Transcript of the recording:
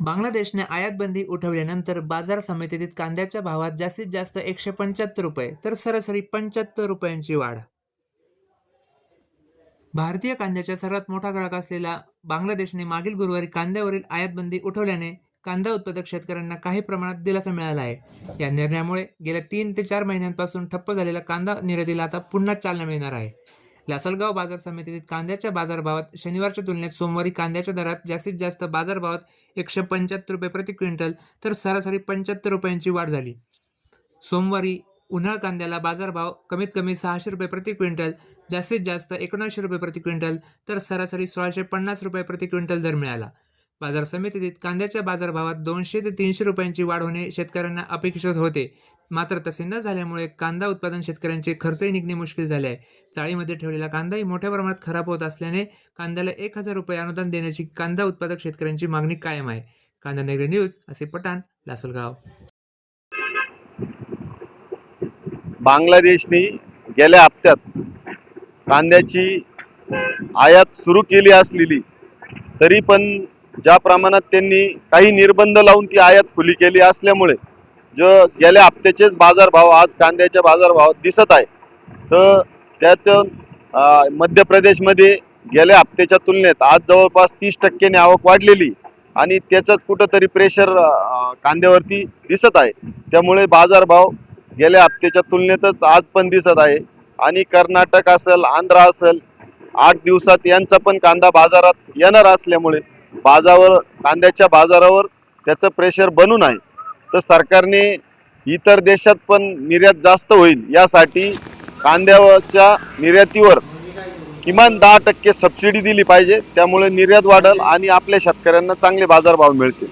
बांगलादेशने आयातबंदी उठवल्यानंतर बाजार समितीत कांद्याच्या भावात जास्तीत जास्त एकशे पंच्याहत्तर रुपये तर सरासरी पंच्याहत्तर रुपयांची वाढ. भारतीय कांद्याचा सर्वात मोठा ग्राहक असलेला बांगलादेशने मागील गुरुवारी कांद्यावरील आयातबंदी उठवल्याने कांदा उत्पादक शेतकऱ्यांना काही प्रमाणात दिलासा मिळाला आहे. या निर्णयामुळे गेल्या तीन ते चार महिन्यांपासून ठप्प झालेला कांदा निर्यातीला आता पुन्हा चालना मिळणार आहे. लासलगाव बाजार समितीत कांद्याच्या बाजारभावात शनिवारच्या तुलनेत सोमवारी कांद्याच्या दरात जास्तीत जास्त बाजारभावात एकशे पंच्याहत्तर रुपये प्रति क्विंटल तर सरासरी पंच्याहत्तर रुपयांची वाढ झाली. सोमवारी उन्हाळ कांद्याला बाजारभाव कमीत कमी सहाशे रुपये प्रति क्विंटल जास्तीत जास्त एकोणऐंशी रुपये प्रति क्विंटल तर सरासरी सोळाशे पन्नास रुपये प्रति क्विंटल दर मिळाला. बाजार समितीत कांद्याच्या बाजारभावात दोनशे ते तीनशे रुपयांची वाढ होणे शेतकऱ्यांना अपेक्षित होते. मात्र तसे न झाल्यामुळे कांदा उत्पादन शेतकऱ्यांचे खर्चही निघणे मुश्किल झाले आहे. चाळीमध्ये ठेवलेला कांदाही मोठ्या प्रमाणात खराब होत असल्याने कांद्याला एक हजार रुपये अनुदान देण्याची कांदा उत्पादक शेतकऱ्यांची मागणी कायम आहे. कांदा नगरी न्यूज असे पठाण लासलगाव. बांगलादेशने गेल्या हप्त्यात कांद्याची आयात सुरू केली असलेली तरी पण ज्या प्रमाणात त्यांनी काही निर्बंध लावून ती आयात खुली केली असल्यामुळे जो गेल्या हप्त्याचेच बाजारभाव आज कांद्याच्या बाजारभावात दिसत आहे. तर त्यात मध्य प्रदेशमध्ये गेल्या हप्त्याच्या तुलनेत आज जवळपास तीस टक्क्याने आवक वाढलेली आणि त्याचंच कुठंतरी प्रेशर कांद्यावरती दिसत आहे. त्यामुळे बाजारभाव गेल्या हप्त्याच्या तुलनेतच आज पण दिसत आहे. आणि कर्नाटक असेल आंध्र असेल आठ दिवसात यांचा पण कांदा बाजारात येणार असल्यामुळे बाजावर कांद्याच्या बाजारावर त्याचं प्रेशर बनून आहे. तर सरकारने इतर देशात पण निर्यात जास्त होईल यासाठी कांद्याच्या निर्यातीवर किमान दहा टक्के सबसिडी दिली पाहिजे. त्यामुळे निर्यात वाढेल आणि आपल्या शेतकऱ्यांना चांगले बाजारभाव मिळतील.